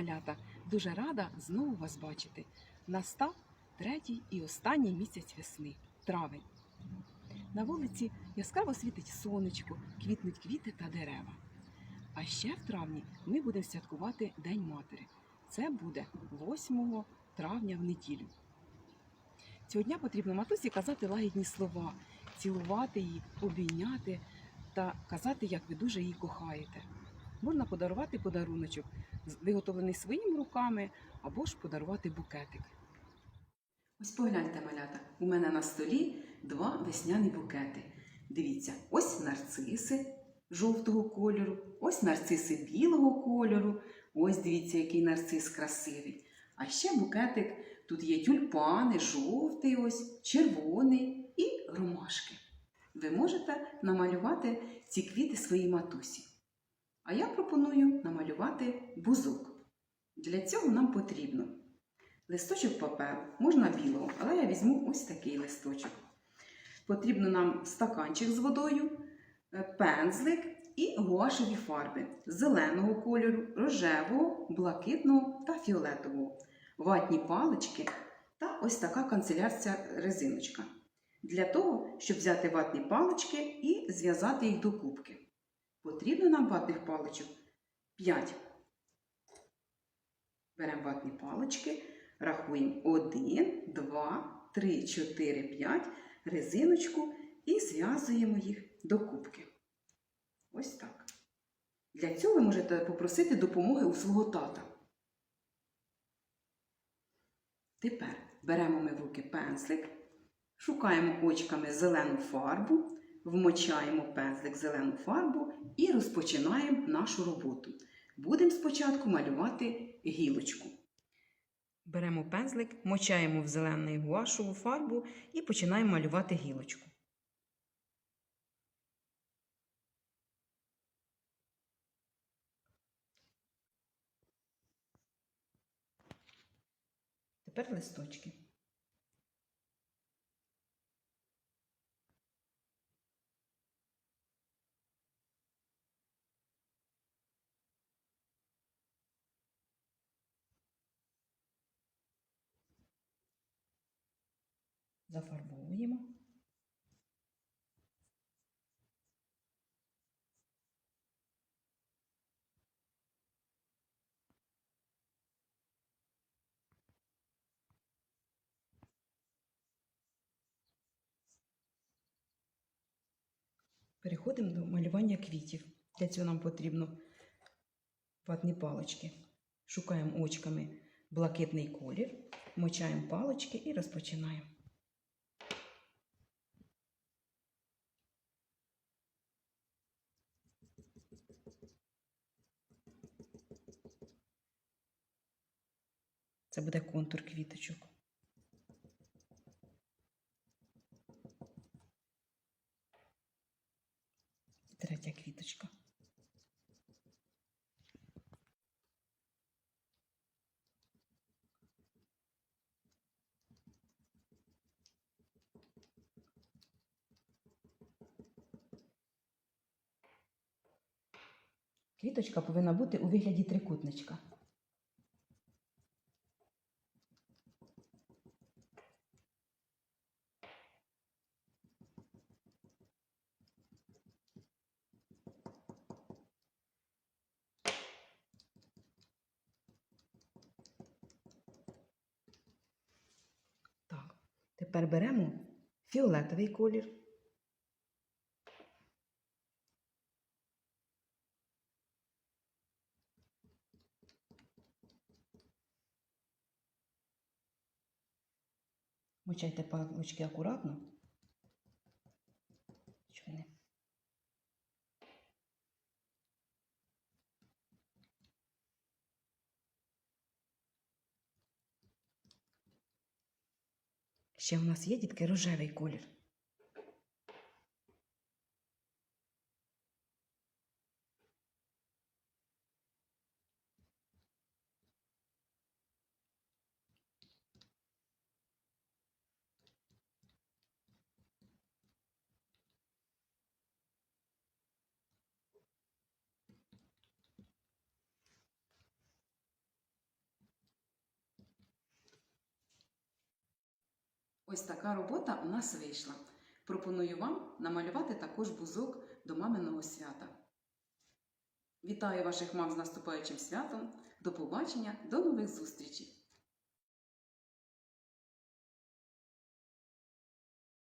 малята! Дуже рада знову вас бачити. Настав третій і останній місяць весни травень. На вулиці яскраво світить сонечко, квітнуть квіти та дерева. А ще в травні ми будемо святкувати День Матері. Це буде 8 травня в неділю. Цього дня потрібно матусі казати лагідні слова, цілувати її, обійняти та казати, як ви дуже її кохаєте. Можна подарувати подаруночок, виготовлений своїми руками, або ж подарувати букетик. Ось погляньте, малята, у мене на столі два весняні букети. Дивіться, ось нарциси жовтого кольору, ось нарциси білого кольору, ось дивіться, який нарцис красивий. А ще букетик, тут є тюльпани, жовтий ось, червоний і ромашки. Ви можете намалювати ці квіти своїй матусі. А я пропоную намалювати бузок. Для цього нам потрібно листочок паперу, можна білого, але я візьму ось такий листочок. Потрібно нам стаканчик з водою, е, пензлик і гуашеві фарби зеленого кольору, рожевого, блакитного та фіолетового, ватні палички та ось така канцелярська резиночка. Для того, щоб взяти ватні палички і зв'язати їх до кубки. Потрібно нам ватних паличок 5. Беремо ватні палички, рахуємо 1, 2, 3, 4, 5, резиночку і зв'язуємо їх до кубки. Ось так. Для цього ви можете попросити допомоги у свого тата. Тепер беремо ми в руки пензлик, шукаємо очками зелену фарбу, вмочаємо пензлик в зелену фарбу і розпочинаємо нашу роботу. Будемо спочатку малювати гілочку. Беремо пензлик, мочаємо в зелену гуашову фарбу і починаємо малювати гілочку. Тепер листочки. Зафарбовуємо. Переходимо до малювання квітів. Для цього нам потрібно ватні палички. Шукаємо очками блакитний колір, мочаємо палички і розпочинаємо. Це буде контур квіточок. Третя квіточка. Квіточка повинна бути у вигляді трикутничка. Так, тепер беремо фіолетовий колір. Мочайте палички акуратно. Щоб не Ще у нас є дітки рожевий колір. Ось така робота у нас вийшла. Пропоную вам намалювати також бузок до маминого свята. Вітаю ваших мам з наступаючим святом. До побачення, до нових зустрічей!